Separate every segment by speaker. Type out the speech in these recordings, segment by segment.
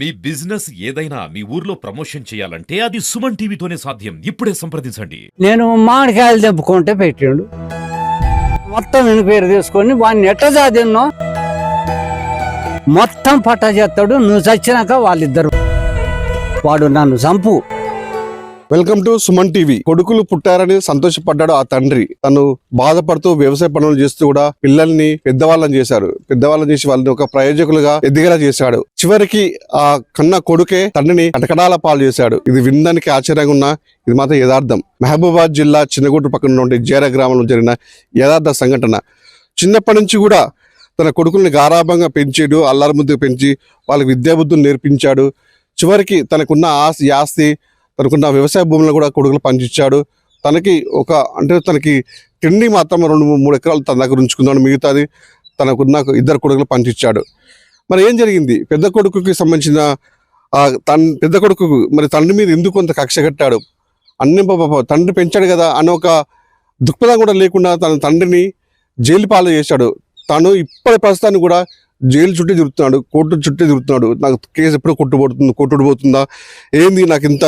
Speaker 1: మీ business ఏదైనా మీ ఊర్లో promotion చేయాలంటే అది సుమన్ టీవీతోనే సాధ్యం. ఇప్పుడే సంప్రదించండి.
Speaker 2: నేను మామిడికాయలు తెంపుకుంటే పెట్టిండు. మొత్తం వెనుక తీసుకొని వాడిని ఎట్ట చదివినో మొత్తం పట్టా చేస్తాడు. నువ్వు చచ్చినాక వాళ్ళిద్దరు. వాడు నన్ను చంపు.
Speaker 3: Welcome to Suman TV. కొడుకులు పుట్టారని సంతోషపడ్డాడు ఆ తండ్రి. తను బాధపడుతూ వ్యవసాయ పనులు చేస్తూ కూడా పిల్లల్ని పెద్దవాళ్ళని చేశారు పెద్దవాళ్ళని చేసి వాళ్ళని ఒక ప్రయోజకులుగా ఎదిగేలా చేశాడు. చివరికి ఆ కన్న కొడుకే తండ్రిని కటకడాల పాలు చేశాడు. ఇది వినడానికి ఆశ్చర్యంగా ఉన్న ఇది మాత్రం యథార్థం. మహబూబాద్ జిల్లా చిన్నగుట్టు పక్కన ఉండే జేర గ్రామంలో జరిగిన యథార్థ సంఘటన. చిన్నప్పటి నుంచి కూడా తన కొడుకుల్ని గారాభంగా పెంచాడు అల్లారు ముద్దు పెంచి వాళ్ళకి విద్యాబుద్ధులు నేర్పించాడు. చివరికి తనకున్న ఆస్తి ఆస్తి తనకున్న వ్యవసాయ భూములను కూడా కొడుకులు పంచిచ్చాడు తనకి ఒక అంటే తనకి తిండి మాత్రం రెండు మూడు ఎకరాలు తన దగ్గర ఉంచుకున్నాడు మిగతాది తనకున్న ఇద్దరు కొడుకులు పంచిచ్చాడు మరి ఏం జరిగింది? పెద్ద కొడుకుకి సంబంధించిన తన పెద్ద కొడుకు మరి తండ్రి మీద ఎందుకు కొంత కక్ష కట్టాడు? అన్ని తండ్రి పెంచాడు కదా అని ఒక దృక్పథం కూడా లేకుండా తన తండ్రిని జైలు పాలు చేశాడు తను ఇప్పటి ప్రస్తుతాన్ని కూడా జైలు చుట్టే తిరుగుతున్నాడు కోర్టు చుట్టే తిరుగుతున్నాడు. నాకు కేసు ఎప్పుడు కొట్టుబడుతుంది కొట్టుబోతుందా ఏంది నాకు ఇంత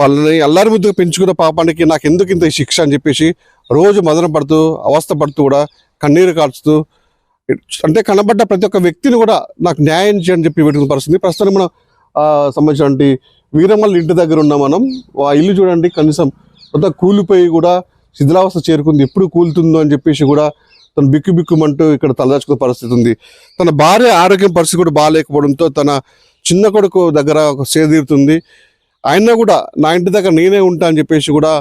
Speaker 3: వాళ్ళని అల్లారి ముద్దుగా పెంచుకున్న పాపానికి నాకు ఎందుకు ఇంత శిక్ష అని చెప్పేసి రోజు మదన పడుతూ అవస్థ పడుతూ కూడా కన్నీరు కార్చుతూ అంటే కనబడ్డ ప్రతి ఒక్క వ్యక్తిని కూడా నాకు న్యాయం చేయని చెప్పి పెట్టుకున్న పరిస్థితి. ప్రస్తుతం మనం సంబంధించిన సంబంధించినటువంటి వీరమ్మల ఇంటి దగ్గర ఉన్నాం మనం. ఆ ఇల్లు చూడండి కనీసం కొంత కూలిపోయి కూడా శిథిలావస్థ చేరుకుంది. ఎప్పుడు కూలుతుందో అని చెప్పేసి కూడా తను బిక్కు బిక్కుమంటూ ఇక్కడ తలదాచుకునే పరిస్థితి ఉంది. తన భార్య ఆరోగ్యం పరిస్థితి కూడా బాగాలేకపోవడంతో తన చిన్న కొడుకు దగ్గర ఒక సేదీరుతుంది ఆయన కూడా నా ఇంటి దగ్గర నేనే ఉంటా అని చెప్పేసి కూడా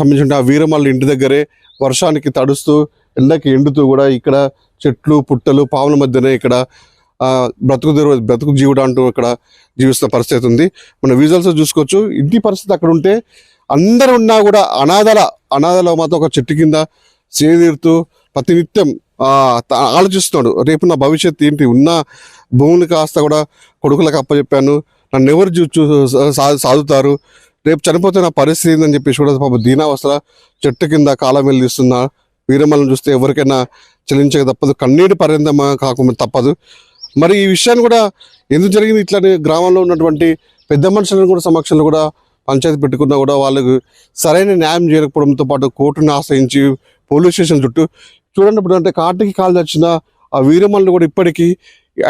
Speaker 3: సంబంధించిన ఆ ఇంటి దగ్గరే వర్షానికి తడుస్తూ ఎండకి ఎండుతూ కూడా ఇక్కడ చెట్లు పుట్టలు పాముల మధ్యనే ఇక్కడ బ్రతుకు బ్రతుకు జీవుడు అంటూ ఇక్కడ జీవిస్తున్న పరిస్థితి ఉంది. మన విజువల్స్ చూసుకోవచ్చు. ఇంటి పరిస్థితి అక్కడ ఉంటే అందరు ఉన్నా కూడా అనాథల అనాథల మాత్రం ఒక చెట్టు కింద సేదీరుతూ ప్రతినిత్యం ఆలోచిస్తున్నాడు రేపు నా భవిష్యత్తు ఏంటి? ఉన్న భూములు కాస్త కూడా కొడుకులకు అప్పచెప్పాను నన్ను ఎవరు చూ చూ- సా- సాదుతారు? రేపు చనిపోతే నా పరిస్థితి ఏందని చెప్పేసి కూడా పాప దీనావస్థల చెట్టు కింద కాలం వెళ్ళిస్తున్నా. వీరమ్మలను చూస్తే ఎవరికైనా చెల్లించక తప్పదు. కన్నీటి పర్యంతమా కాకుండా తప్పదు. మరి ఈ విషయాన్ని కూడా ఎందుకు జరిగింది? ఇట్లానే గ్రామంలో ఉన్నటువంటి పెద్ద మనుషులను కూడా సమక్షంలో కూడా పంచాయతీ పెట్టుకున్నా కూడా వాళ్ళకు సరైన న్యాయం చేయకపోవడంతో పాటు కోర్టును ఆశ్రయించి పోలీస్ స్టేషన్ చుట్టూ చూడండి ఇప్పుడు అంటే కాటికి కాలు తెచ్చిన ఆ వీరమల్ని కూడా ఇప్పటికీ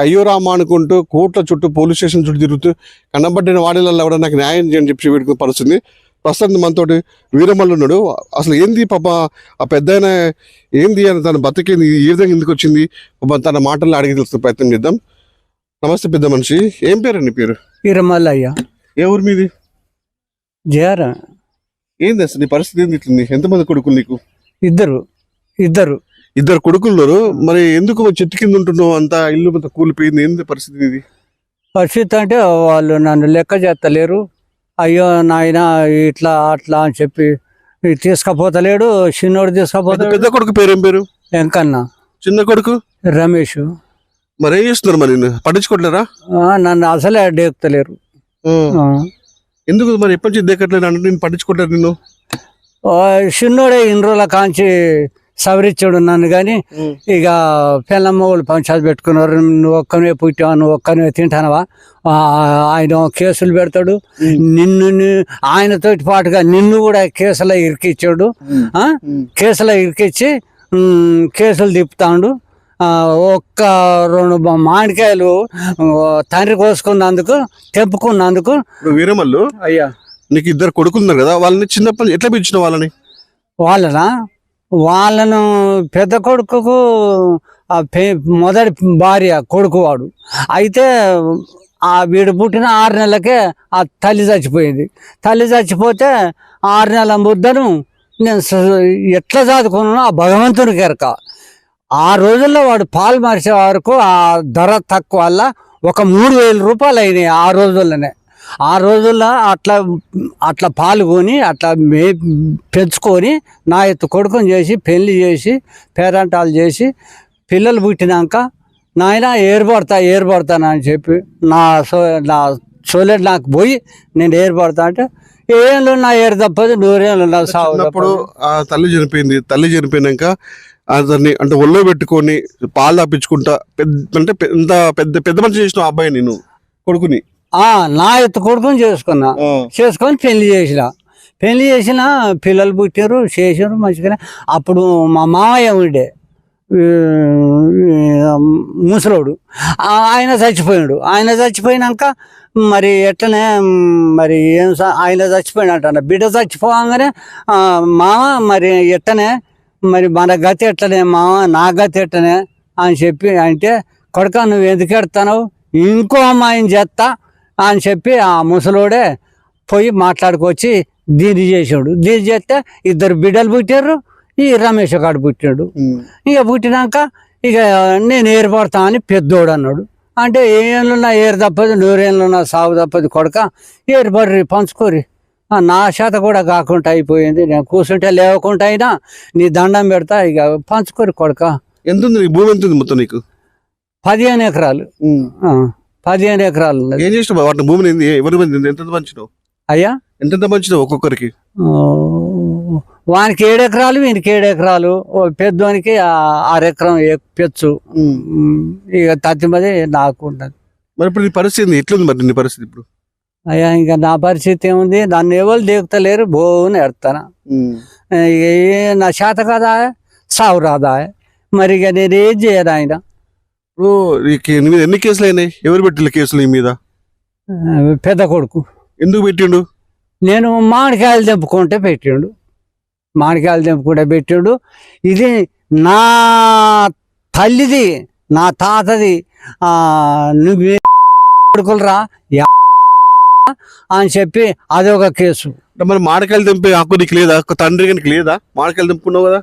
Speaker 3: అయ్యో రామా అనుకుంటూ కోర్టుల చుట్టూ పోలీస్ స్టేషన్ చుట్టూ తిరుగుతూ కనబడిన వాడిలలో కూడా నాకు న్యాయం చేయని చెప్పి పెట్టుకునే పరిస్థితి. ప్రస్తుతం మనతోటి వీరమల్లు ఉన్నాడు. అసలు ఏంది పాప? ఆ పెద్ద ఏంది అని తన బతికేంది? ఈ విధంగా ఎందుకు వచ్చింది? తన మాటల్లో అడిగి తెలుసుకునే ప్రయత్నం చేద్దాం. నమస్తే పెద్ద మనిషి. ఏం పేరు నీ పేరు?
Speaker 2: ఇరమల్లయ్య
Speaker 3: ఏ ఊరు మీది?
Speaker 2: జర
Speaker 3: ఏంది అసలు నీ పరిస్థితి ఏంది ఇట్లుంది ఎంతమంది కొడుకులు నీకు?
Speaker 2: ఇద్దరు. ఇద్దరు.
Speaker 3: ఇద్దరు కొడుకులు ఉన్నారు. మరి ఎందుకు చెట్టు కింద ఉంటున్నావు? అంతా ఇల్లు మొత్తం కూలిపోయింది. ఏంది పరిస్థితి ఇది?
Speaker 2: పరిస్థితి అంటే వాళ్ళు నన్ను లెక్క చేస్తలేరు. అయ్యో నాయన ఇట్లా అట్లా అని చెప్పి తీసుకపోతలేడు చిన్నోడు
Speaker 3: పెద్ద
Speaker 2: తీసుకపోతాడు
Speaker 3: పెద్ద కొడుకు పేరేం పేరు?
Speaker 2: వెంకన్న.
Speaker 3: చిన్న కొడుకు?
Speaker 2: రమేష్.
Speaker 3: మరి ఏం చేస్తున్నారు మరి నిన్ను? పట్టించుకోవట్లేరా?
Speaker 2: ఆ, నన్ను అసలే డేకుతలేరు.
Speaker 3: ఎందుకు మరి ఎప్పటి నుంచి దేకట్లేదు అంటే నేను పట్టించుకోవట్లేదు నిన్ను.
Speaker 2: ఆ, చిన్నోడే ఇన్ని రోజుల కాంచి సవరించాడు నన్ను కానీ ఇక పిల్లమ్మోళ్ళు పంచాయతీ పెట్టుకున్నారు. నువ్వు ఒక్కనే పుట్టావా నువ్వు ఒక్కనే తింటానవా? ఆయన కేసులు పెడతాడు. నిన్ను ఆయనతోటి పాటుగా నిన్ను కూడా కేసులో ఇరికిచ్చాడు. ఆ? కేసులో ఇరికిచ్చి కేసులు తిప్పుతాడు. ఆ, ఒక్క రెండు మామిడికాయలు తండ్రి కోసుకున్నందుకు తెంపుకున్నందుకు.
Speaker 3: వీరమల్లు
Speaker 2: అయ్యా.
Speaker 3: నీకు ఇద్దరు కొడుకులు ఉన్నారు కదా వాళ్ళని చిన్నప్పటి ఎట్లా పెంచిన వాళ్ళని?
Speaker 2: వాళ్ళన? వాళ్ళను పెద్ద కొడుకుకు మొదటి భార్య కొడుకు వాడు అయితే ఆ వీడు పుట్టిన ఆరు నెలలకే ఆ తల్లి చచ్చిపోయింది. తల్లి చచ్చిపోతే ఆరు నెలల ముద్దను నేను ఎట్లా చదువుకున్నానో ఆ భగవంతుని కెరక. ఆ రోజుల్లో వాడు పాలు మార్చే వరకు ఆ ధర తక్కువ వల్ల ఒక మూడు వేల రూపాయలు అయినాయి ఆ రోజుల్లోనే. ఆ రోజుల్లో అట్లా అట్లా పాల్గొని అట్లా మే పెంచుకొని నా ఎత్తు కొడుకుని చేసి పెళ్ళి చేసి పేరంటాలు చేసి పిల్లలు పుట్టినాక నాయన ఏర్పడతా ఏర్పడతానని చెప్పి నా సో నా సోలేట్ నాకు పోయి నేను ఏర్పడతా అంటే ఏళ్ళు నా ఏరు తప్పదు నూరేళ్ళు నా సాగు
Speaker 3: ఆ తల్లి చనిపోయింది. తల్లి చనిపోయినాక అతన్ని అంటే ఒళ్ళో పెట్టుకొని పాలు తప్పించుకుంటా పెద్ద అంటే పెద్ద పెద్ద పెద్ద మనిషి చేసిన అబ్బాయి నేను కొడుకుని.
Speaker 2: ఆ నా ఎత్తు కొడుకుని చేసుకున్నా. చేసుకొని పెళ్ళి చేసిన. పెళ్ళి చేసిన పిల్లలు పుట్టారు చేసారు మంచిగానే. అప్పుడు మా మామయ్య ఉండే. ముసలోడు. ఆయన చచ్చిపోయాడు. ఆయన చచ్చిపోయినాక మరి ఎట్లనే మరి ఏం ఆయన చచ్చిపోయినట్ట బిడ్డ చచ్చిపోగానే మామ మరి ఎట్టనే మరి మన గతి ఎట్లనే మామ నా గతి ఎట్టనే అని చెప్పి అంటే కొడుక నువ్వు ఎందుకు ఎడతావు ఇంకో అమ్మాయిని చేస్తా అని చెప్పి ఆ ముసలోడే పోయి మాట్లాడుకొచ్చి దీన్ని చేసాడు దీన్ని చేస్తే ఇద్దరు బిడ్డలు పుట్టారు ఈ రమేష్ గాడు పుట్టాడు. ఇక పుట్టినాక ఇక నేను ఏర్పడతా అని పెద్దోడు అన్నాడు. అంటే ఏళ్ళున్నా ఏరు తప్పదు నూరేళ్ళున్నా సాగు తప్పదు కొడక ఏర్పడ్రి పంచుకోరి నా చేత కూడా కాకుండా అయిపోయింది. నేను కూర్చుంటే లేవకుండా అయినా నీ దండం పెడతా ఇక పంచుకోరి కొడక.
Speaker 3: ఎంత ఉంది భూమి ఎంత ఉంది మొత్తం నీకు?
Speaker 2: పదిహేను ఎకరాలు. పదిహేను ఎకరాలు ఉన్నది.
Speaker 3: ఏం చేసినావు వాటి భూమిని? ఎవరి మంది ఎంత పంచినావు?
Speaker 2: అయ్యా?
Speaker 3: ఎంత పంచినావు ఒక్కొక్కరికి?
Speaker 2: వానికి ఏడు ఎకరాలు వీనికి ఏడు ఎకరాలు. ఓ పెద్దోనికి ఆ- ఆరు ఎకరం పెచ్చు.
Speaker 3: ఉమ్.
Speaker 2: ఉమ్, ఇక తత్తిమది నాకు ఉన్నది.
Speaker 3: మరి ఇప్పుడు నీ పరిస్థితి ఏంది? ఎట్లుంది మరి నీ పరిస్థితి ఇప్పుడు?
Speaker 2: అయ్యా ఇంకా నా పరిస్థితి ఏముంది? నన్ను ఎవరు దేకుతలేరు? బోని ఎడతాను. ఇక ఏ- నా చేత కదా సావు రాదా మరి ఇక నేను ఏం చేయను ఆయన?
Speaker 3: ఇప్పుడు మీద ఎన్ని కేసులు అయినాయి? ఎవరు పెట్టిన కేసులు నీ మీద?
Speaker 2: పెద్ద కొడుకు.
Speaker 3: ఎందుకు పెట్టిండు?
Speaker 2: నేను మామిడికాయలు తెంపుకుంటే పెట్టిండు. మామిడికాయలు తెంపుకుంటే పెట్టిండు. ఇది నా తల్లిది నా తాతది ఆ, నువ్వు కొడుకులరా? అని చెప్పి అదొక కేసు.
Speaker 3: మరి మాడకాయలు తెంపే హక్కు నీకు లేదా? తండ్రి నీకు లేదా? మాడకాయలు తెంపుకున్నావు కదా?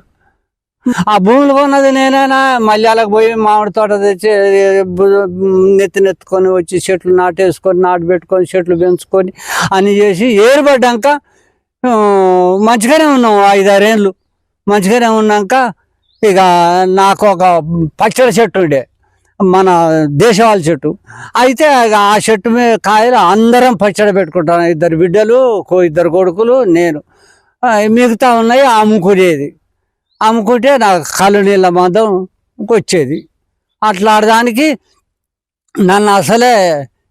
Speaker 2: ఆ భూములు కొన్నది నేనైనా మల్యాలకు పోయి మామిడి తోట తెచ్చి నెత్తి నెత్తుకొని వచ్చి చెట్లు నాటేసుకొని నాటు పెట్టుకొని చెట్లు పెంచుకొని అని చేసి ఏర్పడ్డాక మంచిగానే ఉన్నాం ఐదారేళ్ళు మంచిగానే ఉన్నాక ఇక నాకు ఒక పచ్చడి చెట్టు ఉండే మన దేశవాళ చెట్టు. అయితే ఇక ఆ చెట్టు మీద కాయలు అందరం పచ్చడి పెట్టుకుంటాం. ఇద్దరు బిడ్డలు కో- ఇద్దరు కొడుకులు నేను. మిగతా ఉన్నాయి అమ్ముకునేది అమ్ముకుంటే నాకు కళ్ళు నీళ్ళ మందం వచ్చేది అట్లా ఆడదానికి నన్ను అసలే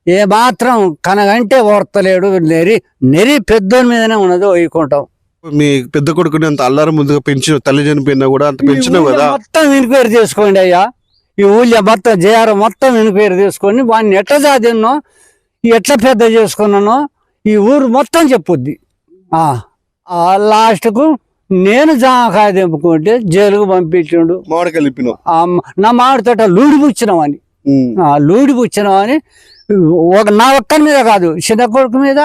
Speaker 2: ఏమాత్రం కనగంటే ఓర్తలేడు. నెరి నెరి పెద్దోని మీదనే ఉన్నది వయ్యుకుంటాం
Speaker 3: మీ పెద్ద కొడుకుని అంత అల్లారం ముందుగా పెంచిన తల్లి చనిపోయినా కూడా అంత పెంచినావు కదా?
Speaker 2: మొత్తం ఎంక్వైరీ చేసుకోండి అయ్యా. ఈ ఊళ్ళో మొత్తం జేఆర్ మొత్తం ఎంక్వైరీ చేసుకొని వాడిని ఎట్లా చదివినో ఎట్లా పెద్ద చేసుకున్నానో ఈ ఊరు మొత్తం చెప్పుద్ది. లాస్ట్కు నేను జామకాయ తెంపుకుంటే జైలుకు పంపించిండు.
Speaker 3: మామిడికాయలు
Speaker 2: మ- నా మామిడి తోట లూడి పుచ్చినామని
Speaker 3: ఉమ్.
Speaker 2: ఆ లూడి పుచ్చినామని ఒక నా ఒక్కరి మీద కాదు చిన్న కొడుకు మీద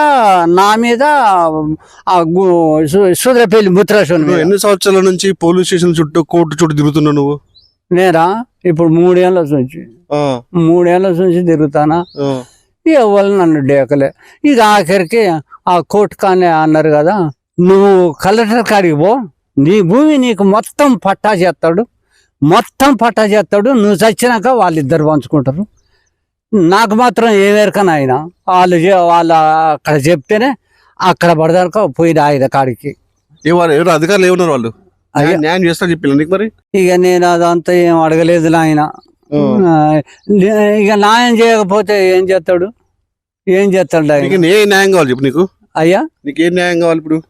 Speaker 2: నా మీద సుద్రపల్లి మీద.
Speaker 3: ఎన్ని సంవత్సరాల నుంచి పోలీస్ స్టేషన్ చుట్టూ కోర్టు చుట్టూ తిరుగుతున్నావు నువ్వు?
Speaker 2: నేరా ఇప్పుడు మూడేళ్ళ నుంచి. మూడేళ్ళ నుంచి తిరుగుతానా. ఎవరు నన్ను డేకలే. ఇది ఆఖరికి ఆ కోర్టు కానీ అన్నారు కదా నువ్వు కలెక్టర్ కాడికి పో. నీ భూమి నీకు మొత్తం పట్టా చేస్తాడు. మొత్తం పట్టా చేస్తాడు. నువ్వు చచ్చినాక వాళ్ళిద్దరు పంచుకుంటారు. నాకు మాత్రం ఏ వేరకన ఆయన వాళ్ళు వాళ్ళు అక్కడ చెప్తేనే అక్కడ పడదాక పోయిన ఆయన కాడికి.
Speaker 3: ఎవరు అధికారులు ఏమన్నారు వాళ్ళు. న్యాయం- చేస్తా చెప్పి నీకు మరి?
Speaker 2: ఇక నేను అదంతా ఏం అడగలేదు నాయన. ఇక న్యాయం చేయకపోతే ఏం చేస్తాడు? ఏం చేస్తాడు ఆయన
Speaker 3: నీకు ఏ న్యాయం కావాలి చెప్పు నీకు?
Speaker 2: అయ్యా?
Speaker 3: నీకు ఏ న్యాయం కావాలి ఇప్పుడు?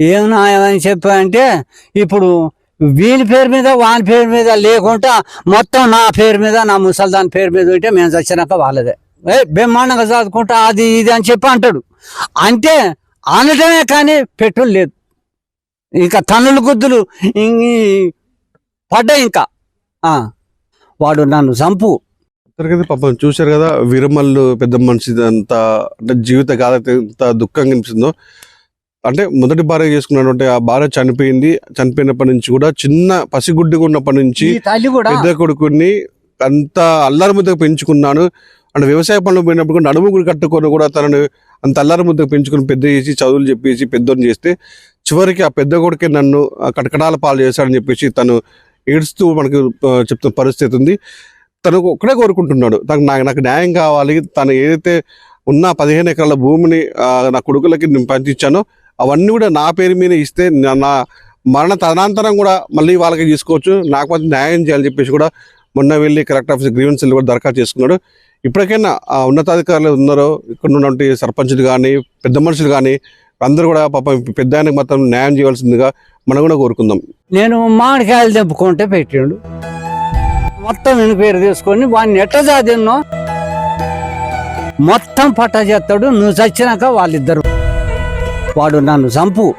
Speaker 2: ఏం న్యాయం అని చెప్పంటే ఇప్పుడు వీని పేరు మీద వాని పేరు మీద లేకుండా మొత్తం నా పేరు మీద నా ముసల్దాన్ పేరు మీద ఉంటే మేము చచ్చినాక వాళ్ళదే. ఏ బ్రహ్మాండంగా చదువుకుంటా అది ఇది అని చెప్పి అంటాడు. అంటే అనటమే కానీ పెట్టులు లేదు. ఇంకా తన్నులు గుద్దులు ఇం- పడ్డాయి ఇంకా. వాడు నన్ను చంపు.
Speaker 3: కదా పాపం చూశారు కదా విరమల్లు పెద్ద మనిషి అంత అంటే జీవిత గాథ ఎంత దుఃఖంగా అనిపిస్తుందో అంటే మొదటి భార్య చేసుకున్నటువంటి ఆ భార్య చనిపోయింది. చనిపోయినప్పటి నుంచి కూడా చిన్న పసిగుడ్డిగా ఉన్నప్పటి నుంచి పెద్ద కొడుకుని అంత అల్లారి ముద్దకు పెంచుకున్నాను. అంటే వ్యవసాయ పనులు పోయినప్పుడు కూడా నడుము కూడా కట్టుకొని కూడా తనను అంత అల్లారి ముద్దకు పెంచుకొని పెద్ద చేసి చదువులు చెప్పేసి పెద్దోని చేస్తే చివరికి ఆ పెద్ద కొడుకే నన్ను కటకటాల పాలు చేశాడని చెప్పేసి తను ఏడుస్తూ మనకు చెప్తున్న పరిస్థితి ఉంది. తను ఒక్కడే కోరుకుంటున్నాడు. తనకు నాకు నాకు న్యాయం కావాలి. తను ఏదైతే ఉన్న పదిహేను ఎకరాల భూమిని నా కొడుకులకి నేను పంచిచ్చానో అవన్నీ కూడా నా పేరు మీద ఇస్తే నా- నా మరణ తదనంతరం కూడా మళ్ళీ వాళ్ళకి తీసుకోవచ్చు. నాకు మాత్రం న్యాయం చేయాలని చెప్పేసి కూడా మొన్న వెళ్ళి కలెక్టర్ ఆఫీస్ గ్రీవెన్స్ కూడా దరఖాస్తు చేసుకున్నాడు. ఇప్పటికైనా ఆ ఉన్నతాధికారులు ఉన్నారో ఇక్కడ ఉన్నటువంటి సర్పంచులు కానీ పెద్ద మనుషులు కానీ అందరూ కూడా పాపం పెద్ద ఆయనకు మాత్రం న్యాయం చేయవలసిందిగా మనం కూడా కోరుకుందాం.
Speaker 2: నేను మామిడికాయలు తెంపుకుంటే పెట్టాడు. మొత్తం నేను పేరు తీసుకొని వాడిని ఎట్ట చదివినో మొత్తం పట్ట చేస్తాడు. నువ్వు చచ్చినాక వాళ్ళిద్దరు. వాడు నన్ను చంపు.